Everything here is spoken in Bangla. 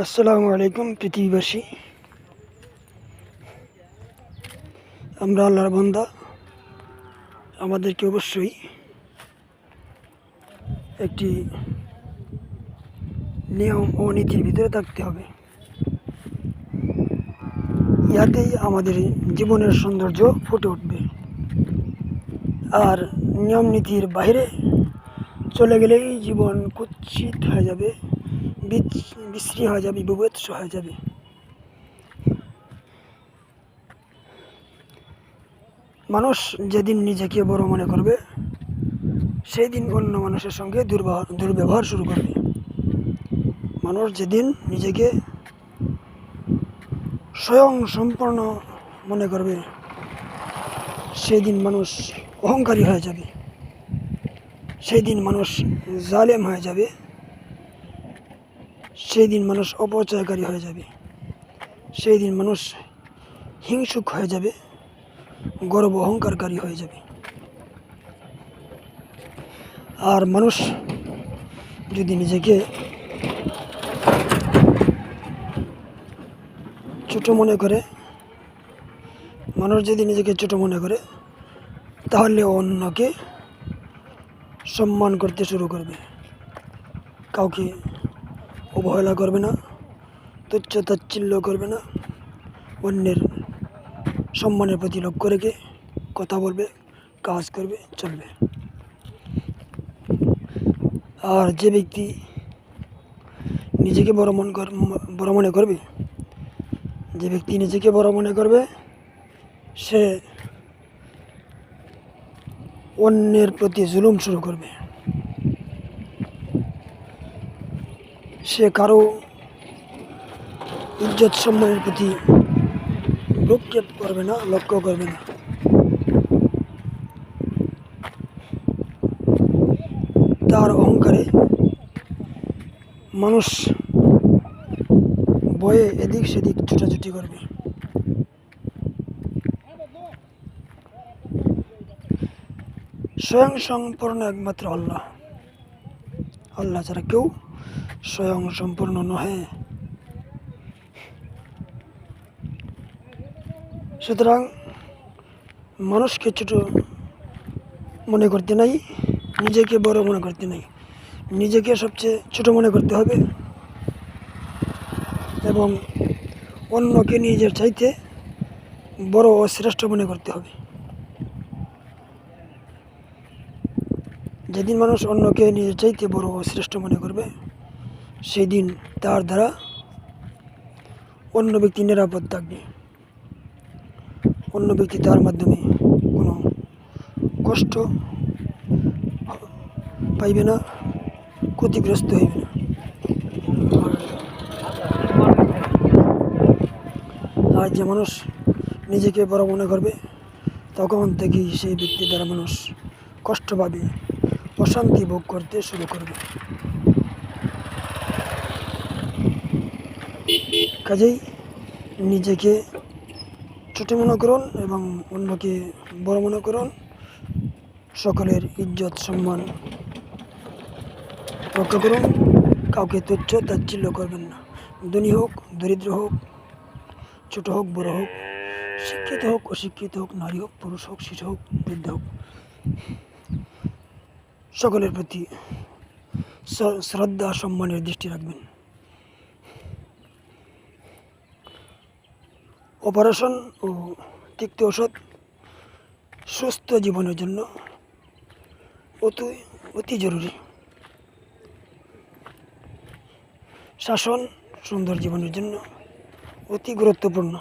আসসালামু আলাইকুম, পৃথিবীবাসী। আমরা আল্লাহর বান্দা, আমাদেরকে অবশ্যই একটি নিয়ম ও নীতির ভিতরে থাকতে হবে। ইয়াতেই আমাদের জীবনের সৌন্দর্য ফুটে উঠবে। আর নিয়ম নীতির বাইরে চলে গেলেই জীবন কুৎসিত হয়ে যাবে। বিশ্রী হয়ে যাবে, বিভৎস হয়ে যাবে। মানুষ যেদিন নিজেকে বড় মনে করবে সেই দিন অন্য মানুষের সঙ্গে দুর্ব্যবহার দুর্ব্যবহার শুরু করবে। মানুষ যেদিন নিজেকে স্বয়ং সম্পূর্ণ মনে করবে সেই দিন মানুষ অহংকারী হয়ে যাবে। সেই দিন মানুষ জালেম হয়ে যাবে। সেই দিন মানুষ অপচয়কারী হয়ে যাবে। সেই দিন মানুষ হিংসুক হয়ে যাবে, গর্ব অহংকারকারী হয়ে যাবে। আর মানুষ যদি নিজেকে ছোট মনে করে, মানুষ যদি নিজেকে ছোট মনে করে, তাহলে অন্যকে সম্মান করতে শুরু করবে। কাউকে অবহেলা করবে না, তুচ্ছ তাচ্ছিল্য করবে না, অন্যের সম্মানের প্রতি লক্ষ্য রেখে কথা বলবে, কাজ করবে, চলবে। আর যে ব্যক্তি নিজেকে বড় মন বড় মনে করবে, যে ব্যক্তি নিজেকে বড় মনে করবে, সে অন্যের প্রতি জুলুম শুরু করবে। সে কারও ইজ্জত সম্মানের প্রতি ভ্রুক্ষেপ করবে না, লক্ষ্য করবে না। তার অহংকারে মানুষ বয়ে এদিক সেদিক ছুটাছুটি করবে। স্বয়ং সম্পূর্ণ একমাত্র আল্লাহ। আল্লাহ ছাড়া কেউ স্বয়ং সম্পূর্ণ নহে। সুতরাং মানুষকে ছোট মনে করতে নাই, নিজেকে বড় মনে করতে নাই। নিজেকে সবচেয়ে ছোট মনে করতে হবে এবং অন্যকে নিজের চাইতে বড় ও শ্রেষ্ঠ মনে করতে হবে। যেদিন মানুষ অন্যকে নিজের চাইতে বড় ও শ্রেষ্ঠ মনে করবে সেই দিন তার দ্বারা অন্য ব্যক্তি নিরাপদ থাকবে। অন্য ব্যক্তি তার মাধ্যমে কোনো কষ্ট পাইবে না, ক্ষতিগ্রস্ত হইবে না। আর যে মানুষ নিজেকে বড় মনে করবে, তখন থেকেই সেই ব্যক্তি দ্বারা মানুষ কষ্ট পাবে, অশান্তি ভোগ করতে শুরু করবে। কাজেই নিজেকে ছোট মনে করুন এবং অন্যকে বড় মনে করুন। সকলের ইজ্জত, সম্মান রক্ষা করুন। কাউকে তুচ্ছ, তাচ্ছিল্য করবেন না। ধনী হোক, দরিদ্র হোক, ছোট হোক, বড় হোক, শিক্ষিত হোক, অশিক্ষিত হোক, নারী হোক, পুরুষ হোক, শিশু হোক, বৃদ্ধ হোক, সকলের প্রতি শ্রদ্ধা, সম্মানের দৃষ্টি রাখবেন। অপারেশন ও তিক্ত ওষুধ সুস্থ জীবনের জন্য অতি অতি জরুরি। শাসন সুন্দর জীবনের জন্য অতি গুরুত্বপূর্ণ।